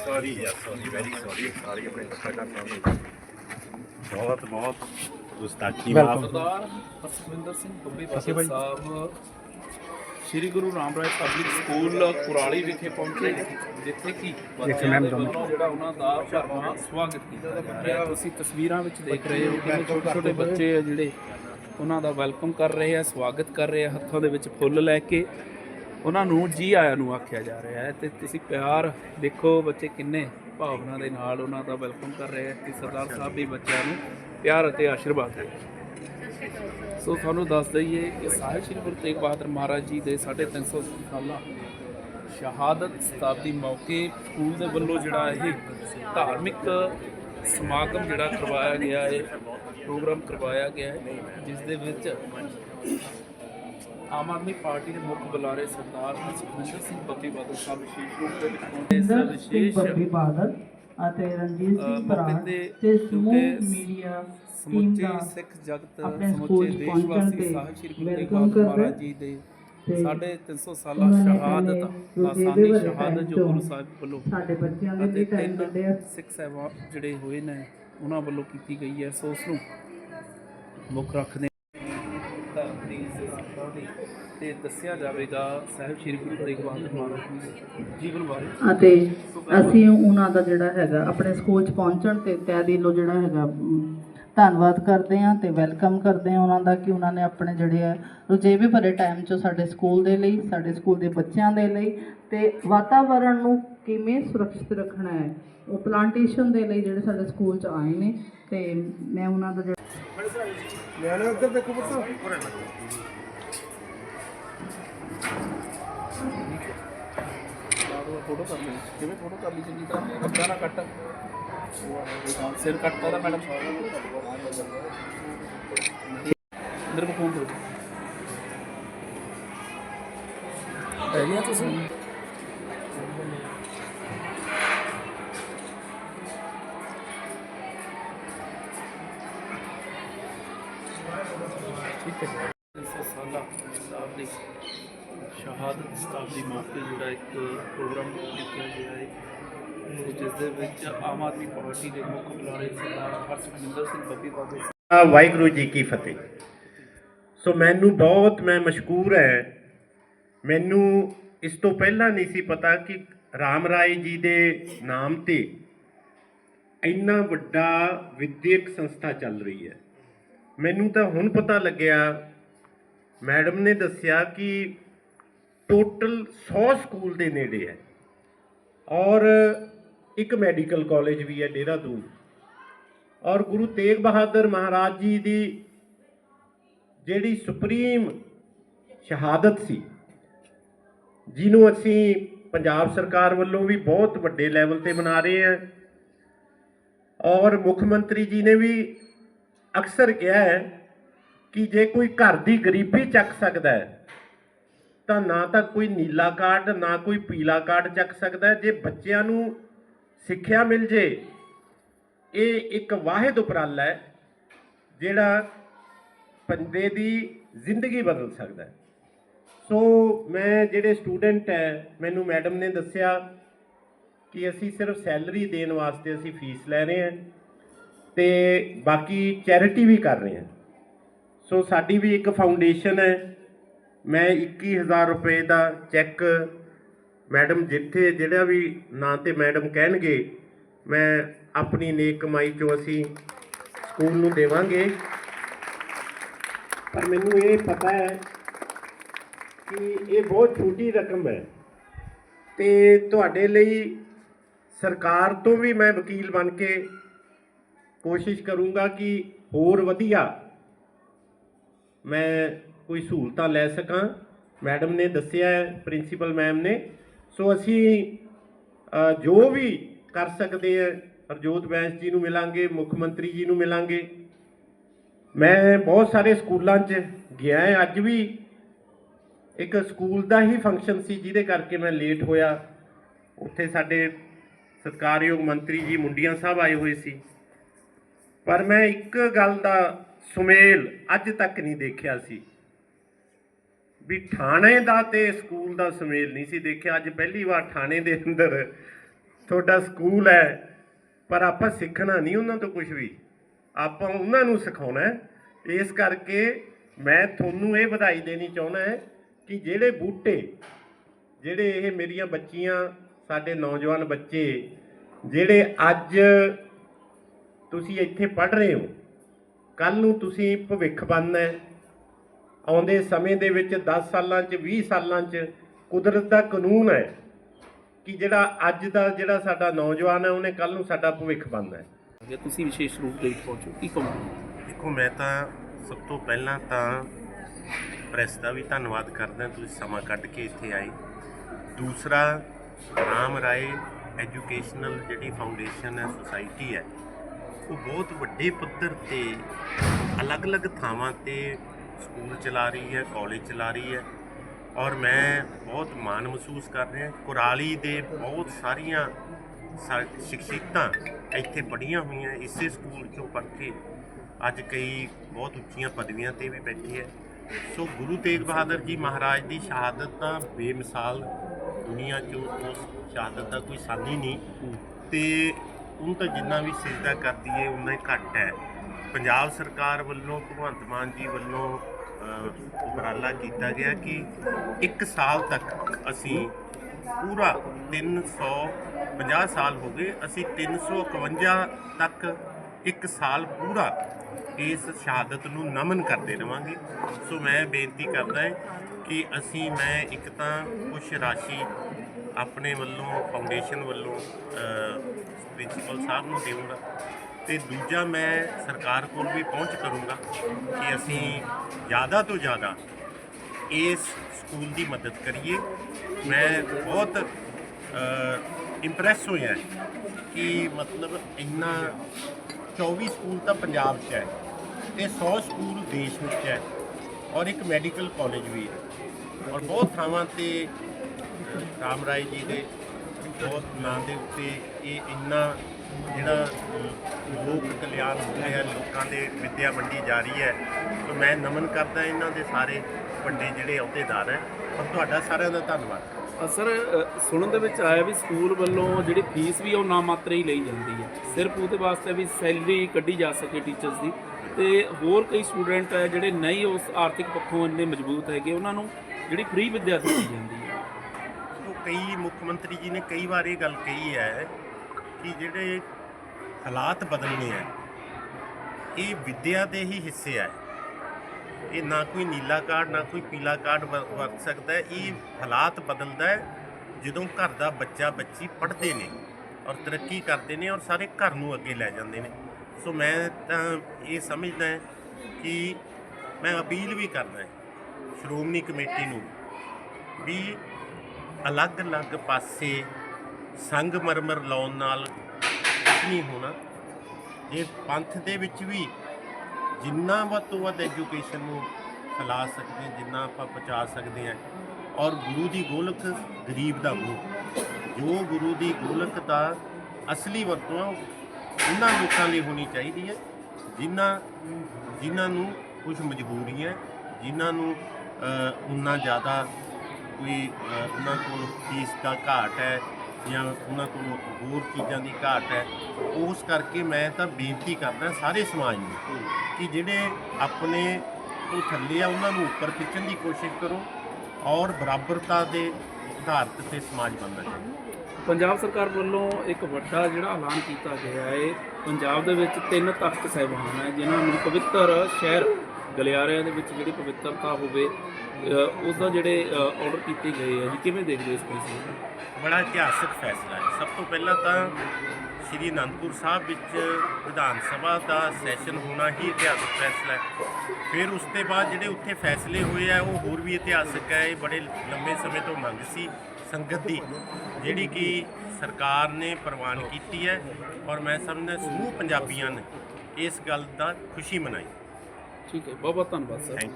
Sorry ਯਾਰ sorry very sorry ਸਾਰੀ ਆਪਣੇ ਸਾਡਾ ਕੰਮ ਬਹੁਤ ਬਹੁਤ ਉਸਤਾਦੀ ਮਾਫ ਸਰਦਾਰ ਹਰਸਿੰਦਰ ਸਿੰਘ ਬੱਬੀ ਪਾਸੇ ਸਾਹਿਬ ਸ੍ਰੀ ਗੁਰੂ ਰਾਮਰਾਏ ਪਬਲਿਕ ਸਕੂਲ ਕੁਰਾਲੀ ਵਿਖੇ ਪਹੁੰਚੇ ਜਿੱਥੇ ਕਿ ਬੱਚਿਆਂ ਦੇ ਵੱਲੋਂ ਜਿਹੜਾ ਉਹਨਾਂ ਦਾ ਭਰਵਾਂ ਸਵਾਗਤ ਕੀਤਾ ਤੁਸੀਂ ਤਸਵੀਰਾਂ ਵਿੱਚ ਦੇਖ ਰਹੇ ਹੋ ਕਿ ਛੋਟੇ ਛੋਟੇ ਬੱਚੇ ਆ ਜਿਹੜੇ ਉਹਨਾਂ ਦਾ ਵੈਲਕਮ ਕਰ ਰਹੇ ਆ, ਸਵਾਗਤ ਕਰ ਰਹੇ ਆ, ਹੱਥਾਂ ਦੇ ਵਿੱਚ ਫੁੱਲ ਲੈ ਕੇ। ਉਹਨਾਂ ਨੂੰ ਜੀ ਆਇਆਂ ਨੂੰ ਆਖਿਆ ਜਾ ਰਿਹਾ ਹੈ ਤੇ ਤੁਸੀਂ ਪਿਆਰ ਦੇਖੋ ਬੱਚੇ ਕਿੰਨੇ ਭਾਵਨਾ ਦੇ ਨਾਲ ਉਹਨਾਂ ਦਾ ਵੈਲਕਮ ਕਰ ਰਹੇ ਆ, ਕਿ ਸਰਦਾਰ ਸਾਹਿਬ ਵੀ ਬੱਚਿਆਂ ਨੂੰ ਪਿਆਰ ਅਤੇ ਆਸ਼ੀਰਵਾਦ ਦੇ। ਸੋ ਤੁਹਾਨੂੰ ਦੱਸ ਦਈਏ ਕਿ ਸਾਹਿਬ ਸ੍ਰੀ ਗੁਰੂ ਤੇਗ ਬਹਾਦਰ ਮਹਾਰਾਜ ਜੀ ਦੇ 350 ਸਾਲਾਂ ਸ਼ਹਾਦਤ ਸ਼ਤਾਬਦੀ ਮੌਕੇ ਸਕੂਲ ਦੇ ਵੱਲੋਂ ਜਿਹੜਾ ਇਹ ਧਾਰਮਿਕ ਸਮਾਗਮ ਜਿਹੜਾ ਕਰਵਾਇਆ ਗਿਆ ਹੈ ਪ੍ਰੋਗਰਾਮ ਕਰਵਾਇਆ ਗਿਆ ਹੈ ਜਿਸ ਦੇ ਵਿੱਚ ਆਮ ਆਦਮੀ ਪਾਰਟੀ ਦੇ ਮੁੱਖ ਬੁਲਾਰੇ ਸਰਦਾਰ ਸੁਖਵਿੰਦਰ ਸਿੰਘ ਬੱਬੀ ਬਾਦਲ ਸਾਹਿਬ ਵਿਸ਼ੇਸ਼ ਰੂਪ ਦੇ ਵਿੱਚ ਪਹੁੰਚੇ ਵਿਸ਼ੇਸ਼ ਬੱਬੀ ਬਾਦਲ ਅਤੇ ਰਣਜੀਤ ਸਿੰਘ ਬਰਾੜ ਤੇ ਸਮੂਹ ਮੀਡੀਆ ਸਮੁੱਚੇ ਸਿੱਖ ਜਗਤ ਸਮੁੱਚੇ ਦੇਸ਼ਵਾਸੀ ਸਾਹਿਬ ਸ੍ਰੀ ਗੁਰੂ ਤੇਗ ਬਹਾਦਰ ਮਹਾਰਾਜ ਜੀ ਦੇ ਸਾਢੇ 300 ਸਾਲਾ ਸ਼ਹਾਦਤ ਆਸਾਨੀ ਸ਼ਹਾਦਤ ਜੋ ਗੁਰੂ ਸਾਹਿਬ ਵੱਲੋਂ ਸਾਡੇ ਬੱਚਿਆਂ ਦੇ ਟਾਈਮ ਕੱਢਿਆ ਸਿੱਖ ਸਾਹਿਬਾਨ ਜਿਹੜੇ ਹੋਏ ਨੇ ਉਹਨਾਂ ਵੱਲੋਂ ਕੀਤੀ ਗਈ ਹੈ, ਸੋ ਉਸ ਨੂੰ ਮੁੱਖ ਰੱਖਦੇ ਤਾਂ ਆਪਣੀ ਦੀ ਤੇ ਦੱਸਿਆ ਜਾਵੇਗਾ, ਸਾਹਿਬ ਸ੍ਰੀ ਗੁਰੂ ਤੇਗ ਬਹਾਦਰ ਮਹਾਰਾਜ ਜੀਵਨ ਬਾਰੇ। ਅਤੇ ਅਸੀਂ ਉਹਨਾਂ ਦਾ ਜਿਹੜਾ ਹੈਗਾ, ਆਪਣੇ ਸਕੂਲ 'ਚ ਪਹੁੰਚਣ ਤੇ ਤਹਿ ਦਿਲੋਂ ਜਿਹੜਾ ਹੈਗਾ ਧੰਨਵਾਦ ਕਰਦੇ ਹਾਂ ਤੇ ਵੈਲਕਮ ਕਰਦੇ ਹਾਂ ਉਹਨਾਂ ਦਾ ਕਿ ਉਹਨਾਂ ਨੇ ਆਪਣੇ ਜਿਹੜੇ ਆ, ਰੁਝੇਵੇਂ ਭਰੇ ਟਾਈਮ 'ਚ ਸਾਡੇ ਸਕੂਲ ਦੇ ਲਈ, ਸਾਡੇ ਸਕੂਲ ਦੇ ਬੱਚਿਆਂ ਦੇ ਲਈ ਤੇ ਵਾਤਾਵਰਣ ਨੂੰ ਕਿਵੇਂ ਸੁਰੱਖਿਅਤ ਰੱਖਣਾ ਹੈ? ਉਹ ਪਲਾਂਟੇਸ਼ਨ ਦੇ ਲਈ ਜਿਹੜੇ ਸਾਡੇ ਸਕੂਲ 'ਚ ਆਏ ਨੇ ਤੇ ਮੈਂ ਉਹਨਾਂ ਦਾ ਜਿਹੜਾ ਫੋਟੋ ਕਰ ਲਈ ਕਿਵੇਂ ਫੋਟੋ ਕਰ ਲਈ ਚੰਗੀ ਤਰ੍ਹਾਂ ਅੱਧਾ ਨਾ ਕੱਟ ਸਿਰ ਕੱਟਦਾ ਤਾਂ ਮੈਡਮ ਅੰਦਰ ਕਰੋ। ਹੈ ਗਿਆ ਤੁਸੀਂ? ਠੀਕ ਹੈ 300 ਸਾਲਾ ਸਾਹਿਬ ਦੀ ਸ਼ਹਾਦਤ ਸ਼ਤਾਬਦੀ ਮੌਕੇ ਜਿਹੜਾ ਇੱਕ ਪ੍ਰੋਗਰਾਮ ਕੀਤਾ ਗਿਆ ਹੈ। ਜਿਸ ਦੇ ਵਿੱਚ ਆਮ ਆਦਮੀ ਪਾਰਟੀ ਦੇ ਮੁੱਖ ਬੁਲਾਰੇ ਸਰਦਾਰ ਹਰਸਿਮਰਤ ਸਿੰਘ ਬੱਬੀ ਬਾਦਲ ਵਾਹਿਗੁਰੂ ਜੀ ਕੀ ਫਤਿਹ। ਸੋ ਮੈਨੂੰ ਬਹੁਤ ਮੈਂ ਮਸ਼ਕੂਰ ਹੈ। ਮੈਨੂੰ ਇਸ ਤੋਂ ਪਹਿਲਾਂ ਨਹੀਂ ਸੀ ਪਤਾ ਕਿ ਰਾਮ ਰਾਏ ਜੀ ਦੇ ਨਾਮ ਤੇ ਇੰਨਾ ਵੱਡਾ ਵਿਦਿਅਕ ਸੰਸਥਾ ਚੱਲ ਰਹੀ ਹੈ। ਮੈਨੂੰ ਤਾਂ ਹੁਣ ਪਤਾ ਲੱਗਿਆ, ਮੈਡਮ ਨੇ ਦੱਸਿਆ ਕਿ ਟੋਟਲ 100 ਸਕੂਲ ਦੇ ਨੇੜੇ ਹੈ ਔਰ ਇੱਕ ਮੈਡੀਕਲ ਕਾਲਜ ਵੀ ਹੈ ਦੇਹਰਾਦੂਨ। ਔਰ ਗੁਰੂ ਤੇਗ ਬਹਾਦਰ ਮਹਾਰਾਜ ਜੀ ਦੀ ਜਿਹੜੀ ਸੁਪਰੀਮ ਸ਼ਹਾਦਤ ਸੀ, ਜਿਹਨੂੰ ਅਸੀਂ ਪੰਜਾਬ ਸਰਕਾਰ ਵੱਲੋਂ ਵੀ ਬਹੁਤ ਵੱਡੇ ਲੈਵਲ ਤੇ ਮਨਾ ਰਹੇ ਹਾਂ, ਔਰ ਮੁੱਖ ਮੰਤਰੀ ਜੀ ਨੇ ਵੀ ਅਕਸਰ ਕਿਹਾ ਹੈ ਕਿ ਜੇ ਕੋਈ ਘਰ ਦੀ ਗਰੀਬੀ ਚੱਕ ਸਕਦਾ ਹੈ, ਤਾਂ ਨਾ ਤਾਂ ਕੋਈ ਨੀਲਾ ਕਾਰਡ, ਨਾ ਕੋਈ ਪੀਲਾ ਕਾਰਡ ਚੱਕ ਸਕਦਾ ਜੇ ਬੱਚਿਆਂ ਨੂੰ ਸਿੱਖਿਆ ਮਿਲ ਜੇ, ਇਹ ਇੱਕ ਵਾਹਿਦ ਉਪਰਾਲਾ ਹੈ, ਜਿਹੜਾ ਬੰਦੇ ਦੀ ਜ਼ਿੰਦਗੀ ਬਦਲ ਸਕਦਾ ਹੈ। ਸੋ ਮੈਂ ਜਿਹੜੇ ਸਟੂਡੈਂਟ ਹੈ, ਮੈਨੂੰ ਮੈਡਮ ਨੇ ਦੱਸਿਆ ਕਿ ਅਸੀਂ ਸਿਰਫ ਸੈਲਰੀ ਦੇਣ ਵਾਸਤੇ ਅਸੀਂ ਫੀਸ ਲੈ ਰਹੇ ਹਾਂ। ਤੇ ਬਾਕੀ ਚੈਰਿਟੀ ਵੀ ਕਰ ਰਹੇ ਹਾਂ। ਸੋ ਸਾਡੀ ਵੀ ਇੱਕ ਫਾਊਂਡੇਸ਼ਨ ਹੈ। ਮੈਂ 21000 ਰੁਪਏ ਦਾ ਚੈੱਕ ਮੈਡਮ ਜਿੱਥੇ ਜਿਹੜਾ ਵੀ ਨਾਂ ਤੇ ਮੈਡਮ ਕਹਿਣਗੇ, ਮੈਂ ਆਪਣੀ ਨੇਕ ਕਮਾਈ ਚੋਂ ਅਸੀਂ ਸਕੂਲ ਨੂੰ ਦੇਵਾਂਗੇ। ਪਰ ਮੈਨੂੰ ਇਹ ਪਤਾ ਹੈ ਕਿ ਇਹ ਬਹੁਤ ਛੋਟੀ ਰਕਮ ਹੈ ਤੇ ਤੁਹਾਡੇ ਲਈ ਸਰਕਾਰ ਤੋਂ ਵੀ ਮੈਂ ਵਕੀਲ ਬਣ ਕੇ ਕੋਸ਼ਿਸ਼ ਕਰੂੰਗਾ ਕਿ ਹੋਰ ਵਧੀਆ ਮੈਂ ਕੋਈ ਸਹੂਲਤਾਂ ਲੈ ਸਕਾਂ। ਮੈਡਮ ਨੇ ਦੱਸਿਆ ਹੈ ਪ੍ਰਿੰਸੀਪਲ ਮੈਮ ਨੇ। ਸੋ ਅਸੀਂ ਜੋ ਵੀ ਕਰ ਸਕਦੇ ਆ, ਹਰਜੋਤ ਬੈਂਸ ਜੀ ਨੂੰ ਮਿਲਾਂਗੇ, ਮੁੱਖ ਮੰਤਰੀ ਜੀ ਨੂੰ ਮਿਲਾਂਗੇ। ਮੈਂ ਬਹੁਤ ਸਾਰੇ ਸਕੂਲਾਂ 'ਚ ਗਿਆ ਅੱਜ ਵੀ ਇੱਕ ਸਕੂਲ ਦਾ ਹੀ ਫੰਕਸ਼ਨ ਸੀ, ਜਿਹਦੇ ਕਰਕੇ ਮੈਂ ਲੇਟ ਹੋਇਆ। ਉੱਥੇ ਸਾਡੇ ਸਤਿਕਾਰਯੋਗ ਮੰਤਰੀ ਜੀ ਮੁੰਡੀਆਂ ਸਾਹਿਬ ਆਏ ਹੋਏ ਸੀ। ਪਰ ਮੈਂ ਇੱਕ ਗੱਲ ਦਾ ਸੁਮੇਲ ਅੱਜ ਤੱਕ ਨਹੀਂ ਦੇਖਿਆ ਸੀ। ਵੀ ਥਾਣੇ ਦਾ ਤੇ ਸਕੂਲ ਦਾ ਸੁਮੇਲ ਨਹੀਂ ਸੀ ਦੇਖਿਆ। ਅੱਜ ਪਹਿਲੀ ਵਾਰ ਥਾਣੇ ਦੇ ਅੰਦਰ ਤੁਹਾਡਾ ਸਕੂਲ ਹੈ, ਪਰ ਆਪਾਂ ਸਿੱਖਣਾ ਨਹੀਂ ਉਹਨਾਂ ਤੋਂ ਕੁਝ ਵੀ। ਆਪਾਂ ਉਹਨਾਂ ਨੂੰ ਸਿਖਾਉਣਾ ਹੈ। ਇਸ ਕਰਕੇ ਮੈਂ ਤੁਹਾਨੂੰ ਇਹ ਵਧਾਈ ਦੇਣੀ ਚਾਹੁੰਦਾ ਹੈ ਕਿ ਜਿਹੜੇ ਬੂਟੇ, ਜਿਹੜੇ ਇਹ ਮੇਰੀਆਂ ਬੱਚੀਆਂ, ਸਾਡੇ ਨੌਜਵਾਨ ਬੱਚੇ, ਜਿਹੜੇ ਅੱਜ ਤੁਸੀਂ ਇੱਥੇ ਪੜ੍ਹ ਰਹੇ ਹੋ। ਕੱਲ ਨੂੰ ਤੁਸੀਂ ਭਵਿੱਖ ਬਣਨਾ ਹੈ। ਆਉਂਦੇ ਸਮੇਂ ਦੇ ਵਿੱਚ 10 ਸਾਲਾਂ 'ਚ 20 ਸਾਲਾਂ 'ਚ ਕੁਦਰਤ ਦਾ ਕਾਨੂੰਨ ਹੈ ਕਿ ਜਿਹੜਾ ਅੱਜ ਦਾ ਜਿਹੜਾ ਸਾਡਾ ਨੌਜਵਾਨ ਹੈ ਉਹਨੇ ਕੱਲ ਨੂੰ ਸਾਡਾ ਭਵਿੱਖ ਬਣਨਾ ਹੈ। ਜੇ ਤੁਸੀਂ ਵਿਸ਼ੇਸ਼ ਰੂਪ ਦੇ ਵਿੱਚ ਪਹੁੰਚੋ ਕੀ ਕਹੋਗੇ? ਦੇਖੋ ਮੈਂ ਤਾਂ ਸਭ ਤੋਂ ਪਹਿਲਾਂ ਤਾਂ ਪ੍ਰੈਸ ਦਾ ਵੀ ਧੰਨਵਾਦ ਕਰਦਾ ਤੁਸੀਂ ਸਮਾਂ ਕੱਢ ਕੇ ਇੱਥੇ ਆਏ। ਦੂਸਰਾ ਰਾਮ ਰਾਏ ਐਜੂਕੇਸ਼ਨਲ ਜਿਹੜੀ ਫਾਊਂਡੇਸ਼ਨ ਹੈ ਸੁਸਾਇਟੀ ਹੈ ਉਹ ਬਹੁਤ ਵੱਡੇ ਪੱਧਰ ਤੇ ਅਲੱਗ-ਅਲੱਗ ਥਾਵਾਂ ਤੇ ਸਕੂਲ ਚਲਾ ਰਹੀ ਹੈ ਕਾਲਜ ਚਲਾ ਰਹੀ ਹੈ ਔਰ ਮੈਂ ਬਹੁਤ ਮਾਣ ਮਹਿਸੂਸ ਕਰ ਰਿਹਾ ਕੁਰਾਲੀ ਦੇ ਬਹੁਤ ਸਾਰੀਆਂ ਸਾ- ਸ਼ਖਸੀਅਤਾਂ ਇੱਥੇ ਪੜ੍ਹੀਆਂ ਹੋਈਆਂ ਇਸੇ ਸਕੂਲ ਚੋਂ ਪੜ੍ਹ ਕੇ ਅੱਜ ਕਈ ਬਹੁਤ ਉੱਚੀਆਂ ਪਦਵੀਆਂ ਤੇ ਵੀ ਬੈਠੇ ਹੈ। ਸੋ ਗੁਰੂ ਤੇਗ ਬਹਾਦਰ ਜੀ ਮਹਾਰਾਜ ਦੀ ਸ਼ਹਾਦਤ ਤਾਂ ਬੇਮਿਸਾਲ ਦੁਨੀਆ 'ਚ ਉਸ ਸ਼ਹਾਦਤ ਦਾ ਕੋਈ ਸਾਨੀ ਨਹੀਂ। ਤੇ ਉਹ ਤਾਂ ਜਿੰਨਾ ਵੀ ਸਿਜਦਾ ਕਰਦੀ ਹੈ ਉਨਾ ਹੀ ਘੱਟ ਹੈ। ਪੰਜਾਬ ਸਰਕਾਰ ਵੱਲੋਂ ਭਗਵੰਤ ਮਾਨ ਜੀ ਵੱਲੋਂ ਅਹ, ਉਪਰਾਲਾ ਕੀਤਾ ਗਿਆ ਕਿ ਇੱਕ ਸਾਲ ਤੱਕ ਅਸੀਂ ਪੂਰਾ 350 ਸਾਲ ਹੋ ਗਏ ਅਸੀਂ 351 ਤੱਕ ਇੱਕ ਸਾਲ ਪੂਰਾ ਇਸ ਸ਼ਹਾਦਤ ਨੂੰ ਨਮਨ ਕਰਦੇ ਰਵਾਂਗੇ। ਸੋ ਮੈਂ ਬੇਨਤੀ ਕਰਦਾ ਹਾਂ ਕਿ ਅਸੀਂ ਮੈਂ ਇੱਕ ਤਾਂ ਕੁਝ ਰਾਸ਼ੀ ਆਪਣੇ ਵੱਲੋਂ ਫਾਊਂਡੇਸ਼ਨ ਵੱਲੋਂ ਪ੍ਰਿੰਸੀਪਲ ਸਾਹਿਬ ਨੂੰ ਦੇਵਾਂਗਾ। ਤੇ ਦੂਜਾ ਮੈਂ ਸਰਕਾਰ ਕੋਲ ਵੀ ਪਹੁੰਚ ਕਰੂੰਗਾ ਕਿ ਅਸੀਂ ਜ਼ਿਆਦਾ ਤੋਂ ਜ਼ਿਆਦਾ ਇਸ ਸਕੂਲ ਦੀ ਮਦਦ ਕਰੀਏ। ਮੈਂ ਬਹੁਤ ਇੰਪ੍ਰੈਸ ਹੋਇਆ ਕਿ ਮਤਲਬ ਇੰਨਾ 24 ਸਕੂਲ ਤਾਂ ਪੰਜਾਬ 'ਚ ਹੈ ਤੇ 100 ਸਕੂਲ ਦੇਸ਼ ਵਿੱਚ ਹੈ ਔਰ ਇੱਕ ਮੈਡੀਕਲ ਕਾਲਜ ਵੀ ਹੈ ਔਰ ਬਹੁਤ ਥਾਵਾਂ ਤੇ ਰਾਮ ਰਾਏ ਜੀ ਦੇ ਬਹੁਤ ਨਾਂ ਦੇ ਉੱਤੇ ਇਹ ਇੰਨਾ ਜਿਹੜਾ ਅ, ਲੋਕ ਕਲਿਆਣ ਹੋ ਰਿਹਾ ਲੋਕਾਂ ਦੇ ਵਿੱਦਿਆ ਵੰਡੀ ਜਾ ਰਹੀ ਹੈ। ਸੋ ਮੈਂ ਨਮਨ ਕਰਦਾ ਇਹਨਾਂ ਦੇ ਸਾਰੇ ਵੱਡੇ ਜਿਹੜੇ ਅਹੁਦੇਦਾਰ ਹੈ। ਔਰ ਤੁਹਾਡਾ ਸਾਰਿਆਂ ਦਾ ਧੰਨਵਾਦ। ਅ, ਸਰ ਸੁਣਨ ਦੇ ਵਿੱਚ ਆਇਆ ਵੀ ਸਕੂਲ ਵੱਲੋਂ ਜਿਹੜੀ ਫੀਸ ਵੀ ਉਹ ਨਾ ਮਾਤਰ ਹੀ ਲਈ ਜਾਂਦੀ ਹੈ। ਸਿਰਫ ਉਹਦੇ ਵਾਸਤੇ ਵੀ ਸੈਲਰੀ ਕੱਢੀ ਜਾ ਸਕੇ ਟੀਚਰਸ ਦੀ। ਤੇ ਹੋਰ ਕਈ ਸਟੂਡੈਂਟ ਹੈ ਜਿਹੜੇ ਨਹੀਂ ਉਸ ਆਰਥਿਕ ਪੱਖੋਂ ਇੰਨੇ ਮਜ਼ਬੂਤ ਹੈਗੇ ਉਹਨਾਂ ਨੂੰ ਜਿਹੜੀ ਫ੍ਰੀ ਵਿੱਦਿਆ ਦਿੱਤੀ ਜਾਂਦੀ ਹੈ। ਕਈ ਮੁੱਖ ਮੰਤਰੀ ਜੀ ਨੇ ਕਈ ਵਾਰ ਇਹ ਗੱਲ ਕਹੀ ਹੈ ਕਿ ਜਿਹੜੇ ਹਾਲਾਤ ਬਦਲਨੇ ਆ, ਇਹ ਵਿੱਦਿਆ ਦੇ ਹੀ ਹਿੱਸੇ ਆ। ਇਹ ਨਾ ਕੋਈ ਨੀਲਾ ਕਾਰਡ, ਨਾ ਕੋਈ ਪੀਲਾ ਕਾਰਡ ਵਰ- ਵਰਤ ਸਕਦਾ ਇਹ ਹਾਲਾਤ ਬਦਲਦਾ ਹੈ ਜਦੋਂ ਘਰ ਦਾ ਬੱਚਾ ਬੱਚੀ ਪੜ੍ਹਦੇ ਨੇ ਔਰ ਤਰੱਕੀ ਕਰਦੇ ਨੇ ਔਰ ਸਾਰੇ ਘਰ ਨੂੰ ਅੱਗੇ ਲੈ ਜਾਂਦੇ ਨੇ। ਸੋ ਮੈਂ ਤਾਂ ਇਹ ਸਮਝਦਾ ਕਿ ਮੈਂ ਅਪੀਲ ਵੀ ਕਰਦਾ ਸ਼੍ਰੋਮਣੀ ਕਮੇਟੀ ਨੂੰ ਵੀ ਅਲੱਗ-ਅਲੱਗ ਪਾਸੇ ਸੰਗਮਰਮਰ ਲਾਉਣ ਨਾਲ ਕੁਛ ਨਹੀਂ ਹੋਣਾ। ਇਹ ਪੰਥ ਦੇ ਵਿੱਚ ਵੀ ਜਿੰਨਾ ਵੱਧ ਤੋਂ ਵੱਧ ਐਜੂਕੇਸ਼ਨ ਨੂੰ ਫੈਲਾ ਸਕਦੇ ਜਿੰਨਾ ਆਪਾਂ ਪਹੁੰਚਾ ਸਕਦੇ ਹਾਂ। ਔਰ ਗੁਰੂ ਦੀ ਗੋਲਕ ਗਰੀਬ ਦਾ ਮੂੰਹ ਜੋ ਗੁਰੂ ਦੀ ਗੋਲਕ ਦਾ ਅਸਲੀ ਵਰਤੋਂ ਆ, ਉਹਨਾਂ ਲੋਕਾਂ ਲਈ ਹੋਣੀ ਚਾਹੀਦੀ ਹੈ ਜਿਨ੍ਹਾਂ ਜਿਨ੍ਹਾਂ ਨੂੰ ਕੁਝ ਮਜਬੂਰੀਆਂ ਜਿਨ੍ਹਾਂ ਨੂੰ ਅ, ਉਨਾ ਜ਼ਿਆਦਾ ਕੋਈ ਉਹਨਾਂ ਕੋਲ ਫੀਸ ਦਾ ਘਾਟ ਹੈ ਜਾਂ ਉਹਨਾਂ ਕੋਲ ਹੋਰ ਚੀਜ਼ਾਂ ਦੀ ਘਾਟ ਹੈ, ਉਸ ਕਰਕੇ ਮੈਂ ਤਾਂ ਬੇਨਤੀ ਕਰਦਾ ਸਾਰੇ ਸਮਾਜ ਨੂੰ ਕਿ ਜਿਹੜੇ ਆਪਣੇ ਤੋਂ ਥੱਲੇ ਆ, ਉਹਨਾਂ ਨੂੰ ਉੱਪਰ ਖਿੱਚਣ ਦੀ ਕੋਸ਼ਿਸ਼ ਕਰੋ ਔਰ ਬਰਾਬਰਤਾ ਦੇ ਆਧਾਰਿਤ ਤੇ ਸਮਾਜ ਬਣਨਾ ਚਾਹੀਦਾ। ਪੰਜਾਬ ਸਰਕਾਰ ਵੱਲੋਂ ਇੱਕ ਵੱਡਾ ਜਿਹੜਾ ਐਲਾਨ ਕੀਤਾ ਗਿਆ ਹੈ, ਪੰਜਾਬ ਦੇ ਵਿੱਚ ਤਿੰਨ ਤਖਤ ਸਾਹਿਬਾਨ ਹੈ, ਜਿਨ੍ਹਾਂ ਨੂੰ ਪਵਿੱਤਰ ਸ਼ਹਿਰ ਗਲਿਆਰਿਆਂ ਦੇ ਵਿੱਚ ਜਿਹੜੀ ਪਵਿੱਤਰਤਾ ਹੋਵੇ ਉਸ ਦਾ ਜਿਹੜੇ ਆਰਡਰ ਕੀਤੇ ਗਏ ਆ ਜੀ ਕਿਵੇਂ ਦੇਖਦੇ ਹੋ ਇਸ ਨੂੰ? ਬੜਾ ਇਤਿਹਾਸਕ ਫੈਸਲਾ ਹੈ। ਸਭ ਤੋਂ ਪਹਿਲਾਂ ਤਾਂ ਸ੍ਰੀ ਅਨੰਦਪੁਰ ਸਾਹਿਬ ਵਿੱਚ ਵਿਧਾਨ ਸਭਾ ਦਾ ਸੈਸ਼ਨ ਹੋਣਾ ਹੀ ਇਤਿਹਾਸਕ ਫੈਸਲਾ ਹੈ। ਫਿਰ ਉਸ ਤੋਂ ਬਾਅਦ ਜਿਹੜੇ ਉੱਥੇ ਫੈਸਲੇ ਹੋਏ ਆ ਉਹ ਹੋਰ ਵੀ ਇਤਿਹਾਸਕ ਹੈ। ਇਹ ਬੜੇ ਲੰਬੇ ਸਮੇਂ ਤੋਂ ਮੰਗ ਸੀ ਸੰਗਤ ਦੀ ਜਿਹੜੀ ਕਿ ਸਰਕਾਰ ਨੇ ਪ੍ਰਵਾਨ ਕੀਤੀ ਹੈ ਔਰ ਮੈਂ ਸਮਝਦਾ ਸਮੂਹ ਪੰਜਾਬੀਆਂ ਨੇ ਇਸ ਗੱਲ ਦਾ ਖੁਸ਼ੀ ਮਨਾਈ। ਠੀਕ ਹੈ ਬਹੁਤ ਬਹੁਤ ਧੰਨਵਾਦ ਸਰ.